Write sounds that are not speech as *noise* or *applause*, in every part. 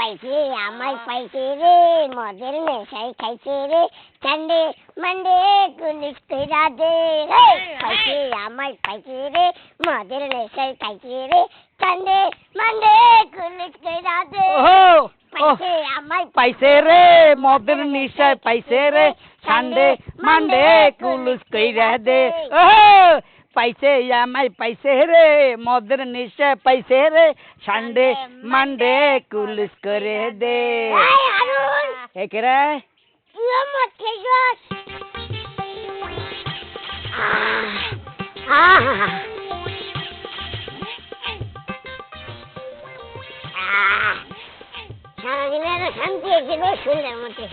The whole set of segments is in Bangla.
পাইছে আমায় পাইছে রে মদের নেশাই খাইছে রে চান্ডে মান্ডে কুলিশ কইরা দে রে পাইছে আমায় পাইছে রে মদের নেশাই খাইছে রে চান্ডে মান্ডে কুলিশ কইরা দে ওহো ওহ, পাইছে আমায় পাইছে রে মদের নিশায় পাইছে রে সানডে মানডে কুলুস কইরা দে ওহো পাইছে আমায় পাইছে রে মদের নিশায় পাইছে রে সানডে মানডে কুলুস করে দে এই আরুন একেরে তুইও মদ খাইছস আহ আহ আহ সারাদিন এত শান্তি শুনলাম মতে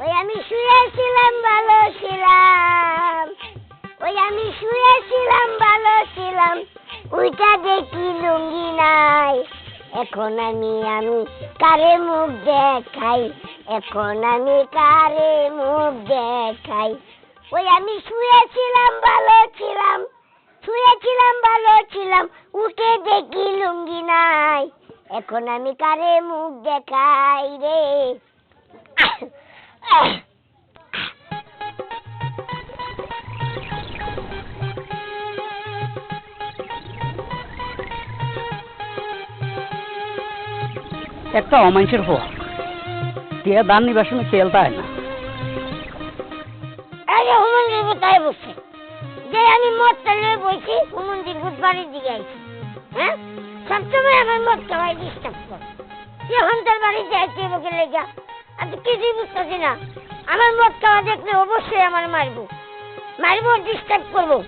ওই আমি শুয়েছিলাম ভালো ছিলাম ওই আমি শুয়েছিলাম, ভালো ছিলাম। ওইটা দেখি লুঙ্গি নাই। এখন আমি আমি কারে মুখ দেখাই? এখন আমি কারে মুখ দেখাই? ওই আমি শুয়েছিলাম, ভালো ছিলাম। শুয়েছিলাম, ভালো ছিলাম। উঠে দেখি লুঙ্গি নাই। এখন আমি কারে মুখ দেখাই রে? একটা অমানুষের হওয়া টিয়া দান নিবার সময় খেলতে হয় না আরে বসে যে আমি মদ চালিয়ে বইছি হুমন্দির বাড়ির দিকে আইছি। হ্যাঁ? সবসময় আমার মদ খাওয়াই ডিস্টার্ব কর। বকে আমি কিছুই বুঝতেছি না। আমার মদ খাওয়া দেখলে অবশ্যই আমার মারবো। মারবো ডিস্টার্ব করব।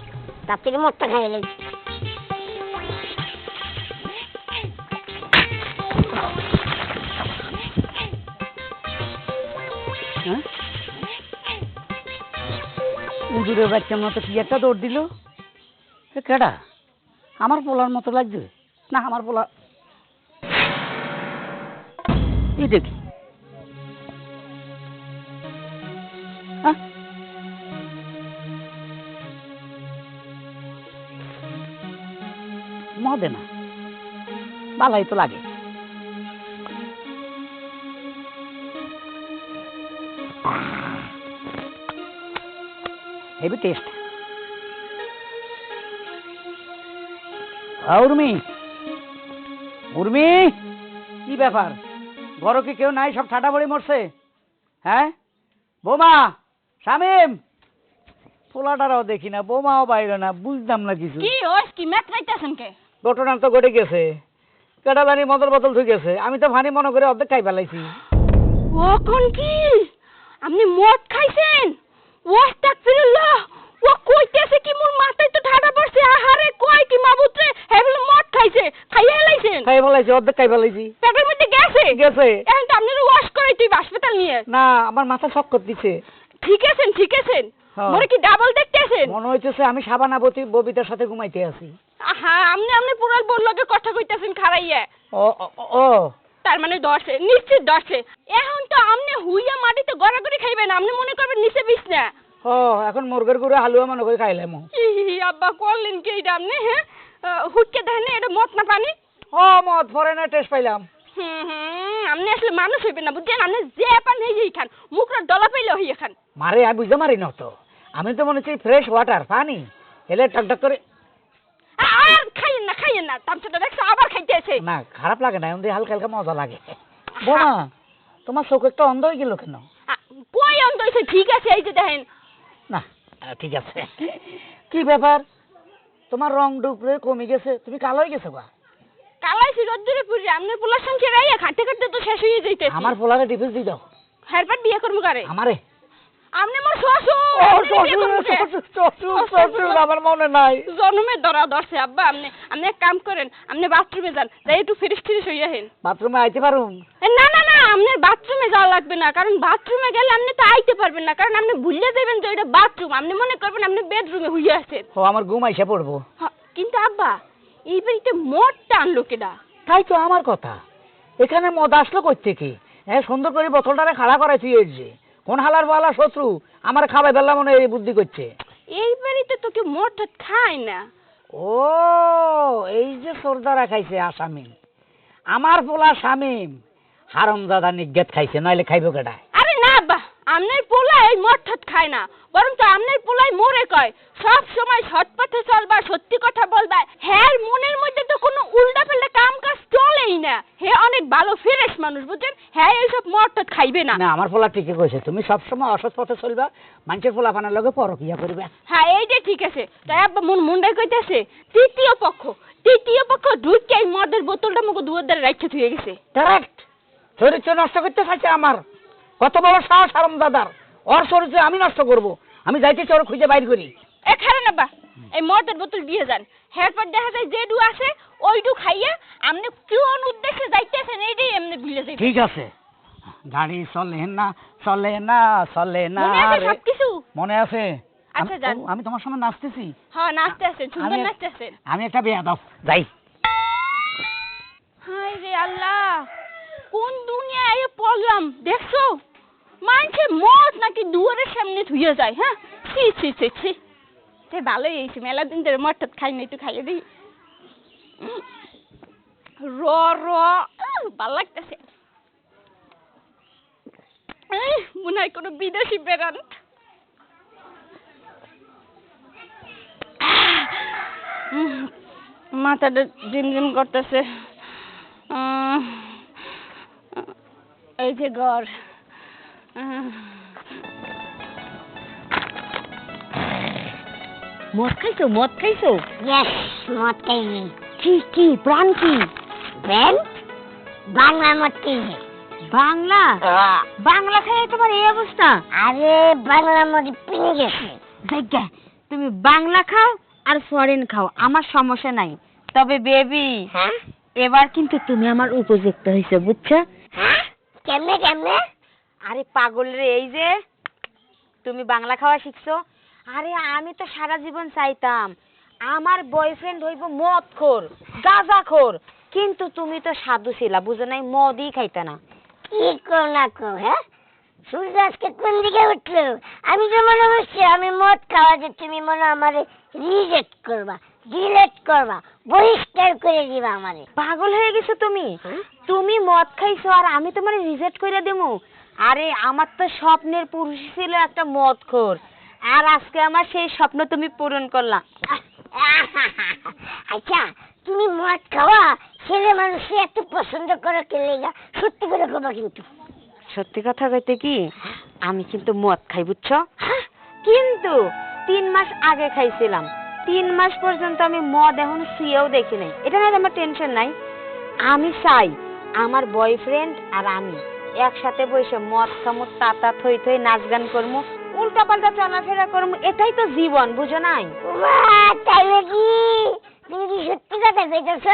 তার থেকে মদটা খাই লেগে উজুরের বাচ্চার মতো কি একটা দৌড় দিল? কেডা? আমার পোলার মতো লাগছে? না, আমার পোলা এই দেখি? মদে না। বালাই তো লাগে। Heavy taste. উর্মি। উর্মি কি ব্যাপার? ঘরে কি কেউ নাই সব ঠাটা পড়ে মরছে? হ্যাঁ? বোমা শামিম। পোলাটারাও দেখি না বোমাও বাইরে না বুঝতাম না কিছু। কি ওস কি ম্যাথ খাইতেছেন কে? ঘটনা তো ঘটে গেছে। কেটা জানি মদর বোতল থুই গেছে। আমি তো ভানি মনে করে অর্ধেক খাই ফেলাইছি। ও কোন কি? আপনি মদ খাইছেন? ওয়াস্তাগফিরুল্লাহ ও কইতেছে কি মোর মাথায় তো ঠাডা পড়ছে আহারে কই কি মাবুত্রে হেবল মদ খাইছে খাইয়া লাইছেন? খাই ফেলাইছি অর্ধেক খাই ফেলাইছি। পেটের মধ্যে গেছে? গেছে। এখন তো আপনার ওয়াশ করে তুই হাসপাতাল নিয়ে। না আমার মাথা চক্কর দিছে। ঠিক আছেন ঠিক আছেন? হ্যাঁ। মোরে কি ডাবল দেখতেছেন? মনে হইতেছে আমি সাবানা বতি ববিতার সাথে ঘুমাইতে আছি। আহা আপনি আপনি পুরাল বোর লগে কথা কইতাছেন খারাইয়া। ও ও- ও। তার মানে দশে নিশ্চিত দশে। এখন তো আপনি হুইয়া মাটিতে গড়াগড়ি খাইবেন আপনি মনে করবেন নিচে বিছ না ও এখন মুরগের গুঁড়ো হালুয়া মনে করে খাইলাম আব্বা করলেন কি এটা আপনি হ্যাঁ হুটকে দেখেন এটা মত না পানি? ও মদ ফরেনার টেস্ট পাইলাম। হুম হুম আপনি আসলে মানুষ হইবেন না বুঝছেন? আপনি যে পান এই খান মুখটা ডলা পাইলে হইয়া খান। মারে আমি বুঝতে মারি না তো। আমি তো মনে হচ্ছে ফ্রেশ ওয়াটার পানি। এলে টক টক করে আর খাইয়েন না খাইয়েন না। তামসাটা দেখছ আবার খাইতে আছে না খারাপ লাগে না এমনি হালকা হালকা মজা লাগে। বোমা তোমার চোখ একটা অন্ধ হয়ে গেল কেন? কই অন্ত হইছে? ঠিক আছে এই যে দেখেন। না ঠিক আছে। কি ব্যাপার? তোমার রং ডুকরে কমে গেছে তুমি কালো হয়ে গেছো বা কালাইছি রোদ্দুরে পুরি আপনার পোলার সংখ্যা রাইয়া খাটতে খাটতে তো শেষ হয়ে যাইতেছে। আমার পোলারে ডিফেন্স দিয়ে দাও। হেরপার বিয়ে করব কারে? আমারে? আপনি মোর শ্বশুর! আপনি আমার মনে নাই। জন্মের ধরা ধরছে আব্বা আপনি আপনি এক কাম করেন আপনি বাথরুমে যান যাই একটু ফ্রেশ ফ্রেশ হইয়া হেন বাথরুমে আইতে পারুম? না না না আপনার বাথরুমে যাওয়া লাগবে না কারণ বাথরুমে গেলে আপনি তো আইতে পারবেন না কারণ আপনি ভুলে যাবেন যে এটা বাথরুম আপনি মনে করবেন আপনি বেডরুমে হইয়া আছেন। ও আমার ঘুম আইসা পড়ব। কিন্তু আব্বা এই বাড়িতে মদটা আনলো কেডা তাই তো আমার কথা। এখানে মদ আসলো করতে কি? হ্যাঁ সুন্দর করে বোতলটারে খাড়া করাই থুয়েছে কোন হালার বালা শত্রু আমার খাবার বেলা মনে এই বুদ্ধি করছে? এই বাড়িতে তো কেউ মদ খায় না। ও এই যে সর্দারা খাইছে আসামি। আমার পোলা শামিম হারাম দাদা নিজ্ঞাত খাইছে নইলে খাইব কেডা? আরে না আব্বা আমনের পোলাই এই মদ ঠদ খায় না। বরং তো আমনের পোলাই মোরে কয়। সব সময় সৎ পথে চলবা সত্যি কথা বলবা হ্যাঁ মনের মধ্যে তো কোনো উল্টা পাল্টা কাম কাজ চলেই না হে অনেক ভালো ফ্রেশ মানুষ বুঝছেন? হ্যাঁ এইসব মদ টদ খাইবে না। না আমার পোলা ঠিকই কইছে। তুমি সবসময় অসৎ পথে চলবা মানুষের পোলা পানার লগে পরকিয়া করবে। হ্যাঁ এই যে ঠিক আছে। তাই আব্বা মন মুন্ডাই কইতাছে তৃতীয় পক্ষ তৃতীয় পক্ষ ঢুকে এই মদের বোতলটা মুখে দুয়ার দ্বারা রাখতে থুয়ে গেছে। কারেক্ট চরিত্র নষ্ট করতে চাইছে আমার। কত বড় সাহস হারাম দাদার ওর চরিত্র আমি নষ্ট করব। আমি যাইতেছি ওর খুঁজে বাইর করি। এ না আব্বা এই মদের বোতল দিয়ে যান। এরপর দেখা যায় যে ডু আছে ওইটু খাইয়া আপনি কোন উদ্দেশ্যে যাইতেছেন এইটাই এমনি ভুলে যাই ঠিক আছে। গাড়ি চলে না চলে না চলে না রে। সবকিছু? মনে আছে? আচ্ছা, আমি- তোমার সময় নাচতেছি। হ্যাঁ নাচতে আছেন সুন্দর নাচতে আছেন আমি একটা বিয়া দাও। যাই। হায় রে আল্লাহ কোন দুনিয়ায় পড়লাম দেখছ? মানছে মদ নাকি দুয়ারের সামনে ধুয়ে যায় হ্যাঁ? ছি ছি ছি ছি। তে ভালোই হয়েছে। মেলা দিন ধরে মদ টদ খাই না, একটু খাইয়ে দিই। র র ভালো লাগতেছে। মনে হয় কোনো বিদেশি বেড়ান। মাথাটা ঝিমঝিম করতেছে। এই যে ঘর। মদ খাইছো মদ খাইছো? ইয়েস মদ খাইছি কি কি প্রাণ কি? ব্যান? বাংলা মদ খাইছি বাংলা? বাংলা খাই তোমার এই অবস্থা? আরে বাংলা মদ পিনে গেছে। জায়গা তুমি বাংলা খাও আর ফরেন খাও আমার সমস্যা নাই। তবে বেবি হ্যাঁ? এবার কিন্তু তুমি আমার উপযুক্ত হয়েছে বুঝছ? হ্যাঁ? কেমনে কেমনে? আরে পাগল রে এই যে তুমি বাংলা খাওয়া শিখছো আরে আমি তো সারা জীবন চাইতাম আমার বয়ফ্রেন্ড হইব মদ খোর গাঁজা খোর কিন্তু তুমি তো সাধু ছিলা বুঝো নাই মদই খাইতা না। কি কর না কর হ্যাঁ? সূর্য আজকে কোন দিকে উঠল? আমি তো মনে আমি মদ খাওয়া যে তুমি মনে আমারে রিজেক্ট করবা ডিলেট করবা বহিষ্কার করে দিবা আমারে। পাগল হয়ে গেছো তুমি? হ্যাঁ? তুমি মদ খাইছো আর আমি তোমার রিজেক্ট করে দেবো আরে আমার তো স্বপ্নের পুরুষ ছিল একটা মদ খোর আর আজকে আমার সেই স্বপ্ন তুমি পূরণ করলা। *laughs* আচ্ছা তুমি মদ খাওয়া ছেলে মানুষ এত পছন্দ করো কে লেগা? সত্যি করে খাবা কিন্তু। সত্যি কথা কইতে কি? আমি কিন্তু মদ খাই বুঝছ? কিন্তু তিন মাস আগে খাইছিলাম। তিন মাস পর্যন্ত আমি মদ এখন শুয়েও দেখি নাই। এটা না আমার টেনশন নাই? আমি চাই আমার বয়ফ্রেন্ড আর আমি একসাথে বসে মদ খামো তাতা থই থই নাচ গান করব উল্টা পাল্টা চলাফেরা করব এটাই তো জীবন বুঝো নাই? উমা, তাই নাকি? তুমি কি সত্যি কথা কইতেছ?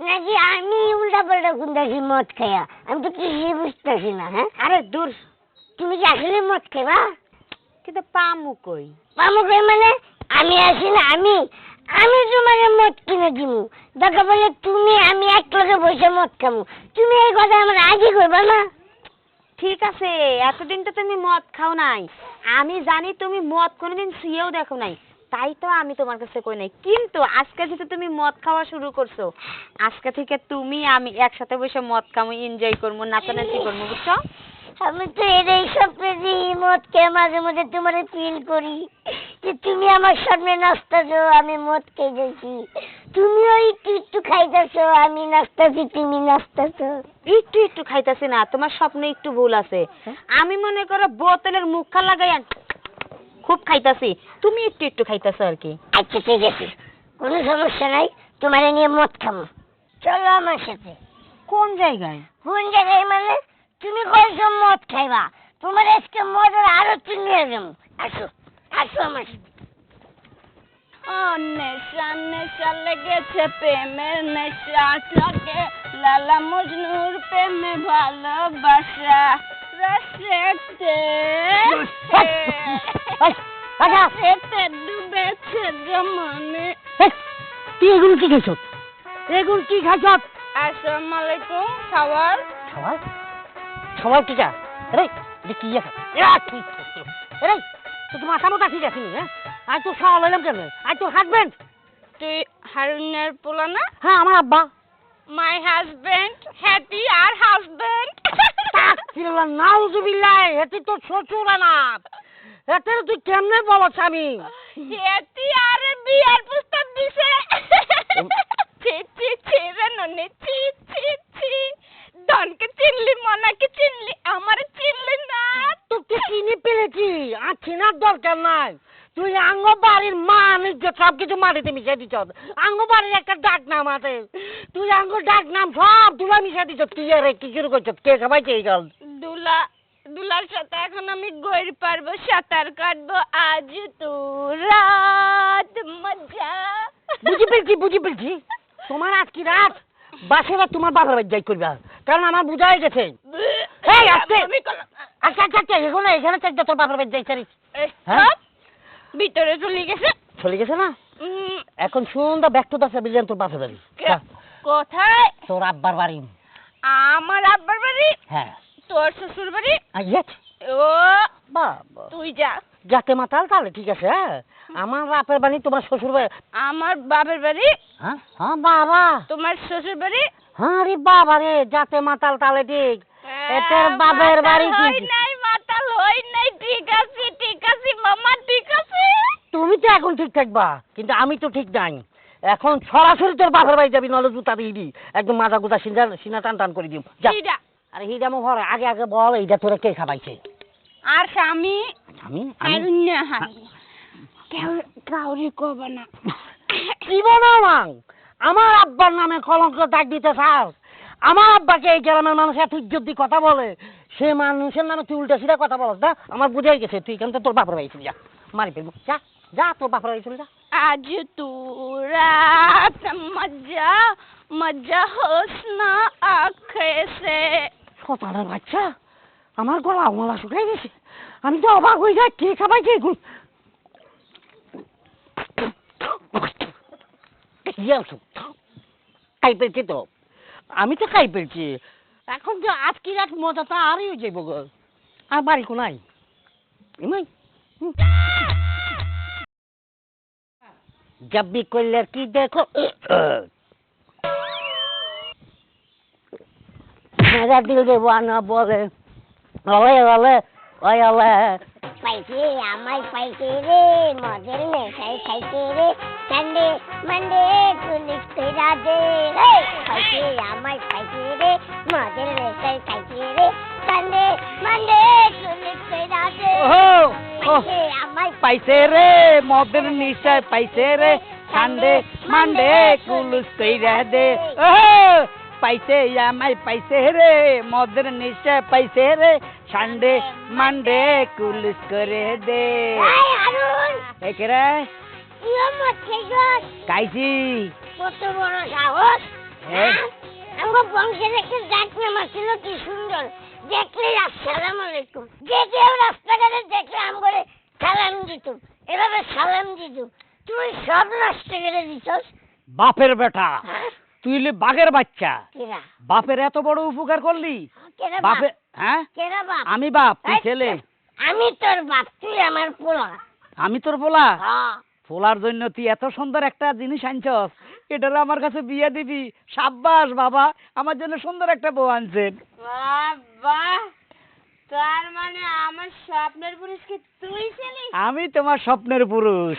নাকি আমি উল্টা পাল্টা কুন্দাছি মদ খাইয়া? আমি তো কিছুই বুঝতেছি না হ্যাঁ? আরে দূর তুমি কি আসলে মদ খাইবা? কিন্তু পামু কই? কই মানে? আমি আছি না আমি? আমি তোমার মদ কিনে দিমু। দরকার বলে তুমি আমি এক লগে বসে মদ খামু। তুমি এই কথা আমার আজই করবা না? ঠিক আছে, এতদিন তো তুমি মদ খাও নাই। আমি জানি তুমি মদ কোনোদিন শুয়েও দেখো নাই। তাই তো আমি তোমার কাছে কই নাই। কিন্তু আজকে যেহেতু তুমি মদ খাওয়া শুরু করছ, আজকে থেকে তুমি আমি একসাথে বসে মদ খামো এনজয় করব নাচানাচি করব বুঝছ? আমি তো এই স্বপ্নে মদ খেয়ে মাঝে মাঝে তোমার ফিল করি। যে তুমি আমার সামনে নাচতেছো আমি মদ খেয়ে যাচ্ছি। তুমিও একটু একটু খাইতেছো আমি নাচতেছি তুমি নাচতেছো একটু একটু খাইতেছি না তোমার স্বপ্ন একটু ভুল আছে। আমি মনে করো বোতলের মুখা লাগাই খুব খাইতাছি তুমি একটু একটু খাইতেছো আর কি। আচ্ছা ঠিক আছে। কোনো সমস্যা নাই তোমার নিয়ে মদ খাব চলো আমার সাথে। কোন জায়গায়? কোন জায়গায় মানে? তুমি কয়েছো মদ খাইবা। তোমার আজকে মদের আরও চিনিয়ে দেবো আসো। আসো আমার নেশা নেশা লেগেছে প্রেমের নেশা লাগে লালা মজনুর প্রেমে ভালোবাসা। রসেতে রসেতে ডুবেছে জমনে তুই এগুলো কি খাইছ এগুলো কি খাইছ আসসালামু আলাইকুম খাবার সবাই সবাই কি যা রে কি আছে রে তো তোমার মাথা ঠিক আছে হ্যাঁ? আজ তো সওয়াল হইলাম কেন আজ তো হাজবেন্ড তুই হারুনের পোলা না? হ্যাঁ আমার আব্বা। মাই হাজবেন্ড হ্যাপি আর হাজবেন্ড আস্তাগফিরুল্লাহ নাউজুবিল্লাহ এতে তো শ্বশুর না এতে তুই কেমনে বলছ আমি এটি আরে বিয়ার প্রস্তাব দিছে। ছি ছি ছি রে ননি ছি ছি ছি। ডনকে চিনলি মনাকে চিনলি আমারে চিনলি না। তোকে চিনি পেরেছি আর চেনার দরকার নাই। তুই আঙ্গ বাড়ির মা নিজ সব কিছু মাটিতে মিশিয়ে দিছ আঙ্গ বাড়ির একটা ডাক নাম আছে। তুই আঙ্গ ডাক নাম সব তুলা মিশিয়ে দিছ তুই রে কি শুরু করছ? কে খাবাইছে এই গল? দুলা দুলার সাথে এখন আমি গইর পারব সাঁতার কাটবো আজ তো রাত মজা। বুঝি পেরেছি বুঝি পেরেছি। তোমার আজ কি রাত? বাসেরা তোমার বাবার বাড়ি যাই করবে কারণ আমার বুঝা হয়ে গেছে এই। আচ্ছা আচ্ছা আচ্ছা এখানে এখানে চাই তোর বাবার বাড়ি যাই চারিস হ্যাঁ? ভিতরে চলে গেছে। চলে গেছে না? এখন সুন্দর ব্যাক টু দা বিলিয়ন তোর বাপের বাড়ি। কোথায়? তোর আব্বার বাড়ি। আমার আব্বার বাড়ি? হ্যাঁ। তোর শ্বশুর বাড়ি? ও বাবা। তুই যা। যাকে মাতাল তাহলে ঠিক আছে হ্যাঁ? আমার বাপের বাড়ি তোমার শ্বশুর বাড়ি। আমার বাবার বাড়ি? হ্যাঁ? হ্যাঁ বাবা। তোমার শ্বশুর বাড়ি? হ্যাঁ রে বাবা রে যাতে মাতাল তাহলে ঠিক। এটার বাবার বাড়ি মাতাল কি নাই মাতাল হই নাই ঠিক আছে ঠিক আছে মামা ঠিক আছে। তুমি তো এখন ঠিক থাকবা কিন্তু আমি তো ঠিক নাই। এখন সরাসরি তোর বাপের বাড়ি যাবি নলে জুতা দিয়ে দি একদম মাজা গুতা সিনা সিনা টান টান করে দিম যা। আরে হিডামো ঘর আগে আগে বল এইটা তোরা কে খাবাইছে? আর স্বামী আমি আমি? কারুণ্য হানি কেউ কাউরি কব না। জীবনও নাং আমার আব্বার নামে কলঙ্ক দাগ দিতে চাস আমার আব্বাকে এই গ্রামের মানুষ এত দিয়ে কথা বলে সে মানুষের নামে তুই উল্টা সিধা কথা বলস না? আমার বুঝাই গেছে তুই থেকে তোর বাপের বাড়ি চলে যা। মারি ফেলব। যা যা তোর বাপের বাড়ি চলে যা। আজ তু রাত মজা মজা হোস না আঁখে সে। সতানের বাচ্চা আমার গলা আমলা শুকাই গেছে। আমি তো অবাক হয়ে যাই, কে খাবাইছে খাই পেয়েছি তো। আমি তো খাই পেয়েছি এখন যে আজকে রাত মজা তো আরই যাইব গো। আর বাড়ি কো কোনাই জাব্বি করলে কি দেখো? মেজা দিল দেবো না বলে। বলে বলে। ஓயால பைக்கி அம்மாய் பைக்கீரு முதல்ல கை கைக்கீரு சண்டே மண்டே குளிக்கிறாதே பைக்கி அம்மாய் பைக்கீரு முதல்ல கை கைக்கீரு சண்டே மண்டே குளிக்கிறாதே பைக்கி அம்மாய் பைசேரே முதல் நிஷா பைசேரே சண்டே மண்டே குளிக்கிறாதே ஓ পাইছে আমায় পাইছে রে মদের নিশায় পাইছে রে সানডে মানডে কুলুস করে দে একেরে কাইছি কত বড় সাহস হ্যাঁ। আমার বংশের একটা ডাক নাম ছিল কি সুন্দর দেখলে আসসালাম আলাইকুম যে কেউ রাস্তাঘাটে দেখলে আম করে সালাম দিত এভাবে সালাম দিত তুই সব নষ্ট করে দিছস বাপের বেটা হ্যাঁ? তুই হলি বাঘের বাচ্চা। বাপের এত বড় উপকার করলি? কেরা বাপে? হ্যাঁ? আমি বাপ তুই ছেলে। আমি তোর বাপ তুই আমার পোলা। আমি তোর বলা হ্যাঁ। ফোলার জন্য তুই এত সুন্দর একটা জিনিস আনছস এটার আমার কাছে বিয়ে দিবি। সাব্বাস বাবা আমার জন্য সুন্দর একটা বউ আনছেন তার মানে আমার স্বপ্নের পুরুষকে তুই ছিলি আমি তোমার স্বপ্নের পুরুষ।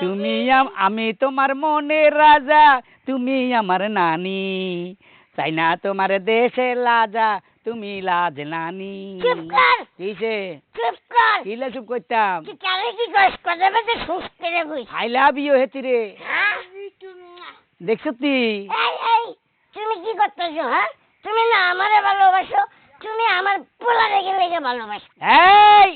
তুমি আম- তোমার মনের রাজা তুমি আমার নানি। তাই না তোমার দেশে লাজা তুমি লাজ নানি। কিসে কিলে চুপ করতাম? আই লাভ ইউ হেতি রে। হ্যাঁ? দেখছ তুই তুমি কি করতেছো হ্যাঁ? তুমি না আমারে ভালোবাসো তুমি আমার পোলা রেখে লেগে ভালোবাসো। এই!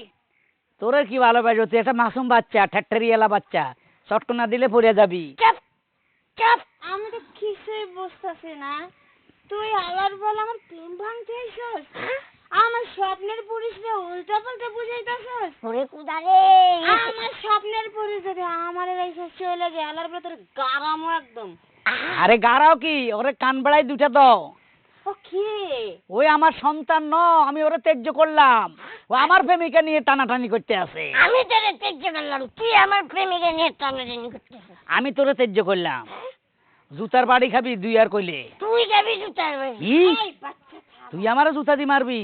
তোরে কি ভালোবাসো তুই একটা মাসুম বাচ্চা ঠ্যাট্টারি এলা বাচ্চা। চটকো না দিলে পড়ে যাবি। আমি তো কিছুই বুঝতেছি না। তুই আবার বল আমার প্রেম ভাঙতে আমার স্বপ্নের পুরুষকে উল্টা পাল্টা বুঝাইতেছস? ওরে কুদারে। আমার স্বপ্নের পুরুষ যদি আমার রাইসা চলে তোর গারামো একদম। আরে গারাও কি? ওরে কান বেড়াই দুটা দাও। ও কি? ওই আমার সন্তান ন আমি ওরে ত্যায্য করলাম। ও আমার প্রেমিকা নিয়ে টানাটানি করতে আছে আমি তোরে ত্যায্য করলাম তুই আমার প্রেমিকা নিয়ে টানাটানি করতেছিস আমি তোরে ত্যায্য করলাম। জুতার বাড়ি খাবি দুই আর কইলে। তুই যাবি জুতার বাড়ি? তুই আমারে জুতা দি মারবি?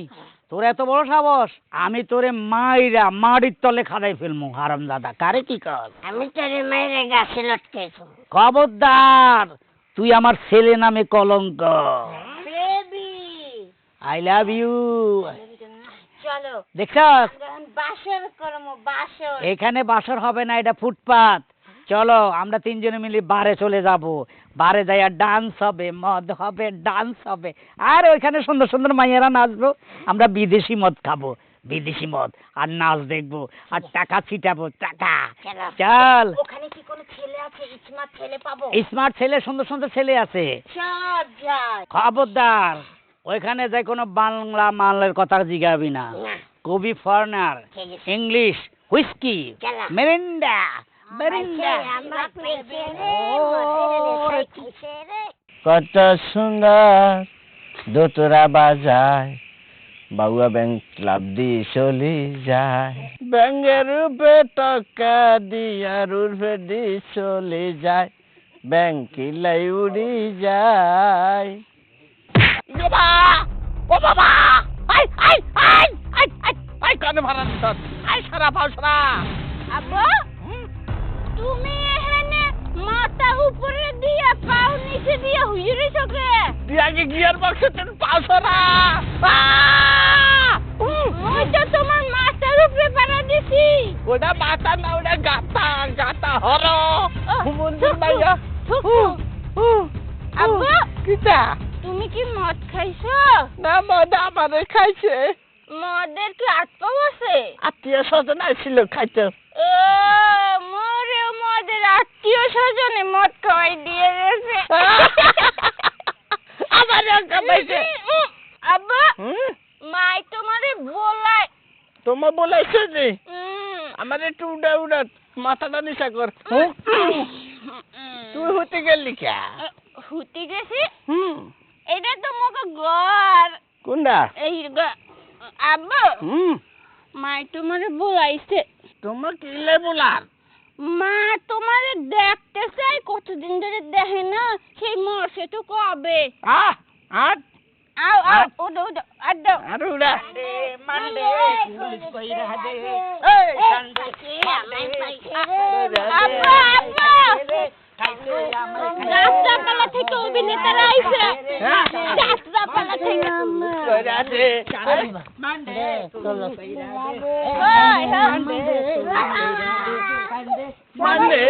তোর এত বড় সাহস? আমি তোরে মাইরা মাড়ির তলে খাদাই ফেলমু হারাম দাদা। কারে কি কর আমি তোরে গাছে খবরদার তুই আমার ছেলে নামে কলঙ্ক। বেবি আই লাভ ইউ চলো। দেখছস বাসর করমো বাসর। এখানে বাসর হবে না এটা ফুটপাত। চলো আমরা তিনজনে মিলে বারে চলে যাব। বারে যাইয়া ডান্স হবে মদ হবে ডান্স হবে। আর ওইখানে সুন্দর সুন্দর মাইয়েরা নাচবো। আমরা বিদেশি মদ খাব বিদেশি মদ। আর নাচ দেখব আর টাকা ছিটাবো টাকা। চল। ওখানে কি কোনো ছেলে আছে? স্মার্ট ছেলে পাবো? স্মার্ট ছেলে সুন্দর সুন্দর ছেলে আছে। খবরদার। ওইখানে যাই কোনো বাংলা মালের কথা জিগাবি না। কবি foreigner English whisky Mirinda Mirinda. কত সুন্দর দোতরা বাজায় বাউয়া ব্যাংক ক্লাব দিয়ে চলে যায়। ব্যাঙ্গের রূপে টাকা দিয়ার রূপে দি চলে যায় ব্যাংক কিলাই উড়ি যায়। ও বাবা আই আই আই আই আই আই কানে ভাড়া আই সারা পাও সারা। আব্বা তুমি এখানে মাথা উপরে দিয়ে পাও নিচে দিয়ে হুজুরি চোখে তুই আগে গিয়ার বক্স তেন পাও সারা? ওই তো তোমার মাথার উপরে পাড়া দিছি। ওটা মাথা না ওটা গাতা গাতা হর। মন্দির মাইয়া। আব্বা। কিটা? তুমি কি মদ খাইছো? না মদা আমারে খাইছে। মদের কি আটপাও আছে? আত্মীয় স্বজন আসছিল খাইতে। ও মোরে মদের আত্মীয় স্বজনে মদ খাওয়াই দিয়ে গেছে। আমারে খাইছে আব্বা মাই তোমারে বলাই। তোমার বলাইছে যে? আমার একটু উড়া উড়া মাথাটা নিচা কর। তুই হতে গেলি কে? হুতি গেছি? হুম। এটা তো মোকে ঘর কোনটা এই আব্বা হুম মাই তোমারে বলাইছে তোমার কি লেবুলার মা তোমারে দেখতে চাই কতদিন ধরে দেখে না সেই মরছে তো কবে আহ আট আও আও? ওদো ওদো আড্ডো আর উড়া মানডে, পুলিশ কইরা দে। এই রে, আব্বা আব্বা যাত্রাপালা থেকে অভিনেতারা আইছে হ্যাঁ? যাত্রাপালা থেকে হ্যাঁ। মানে দে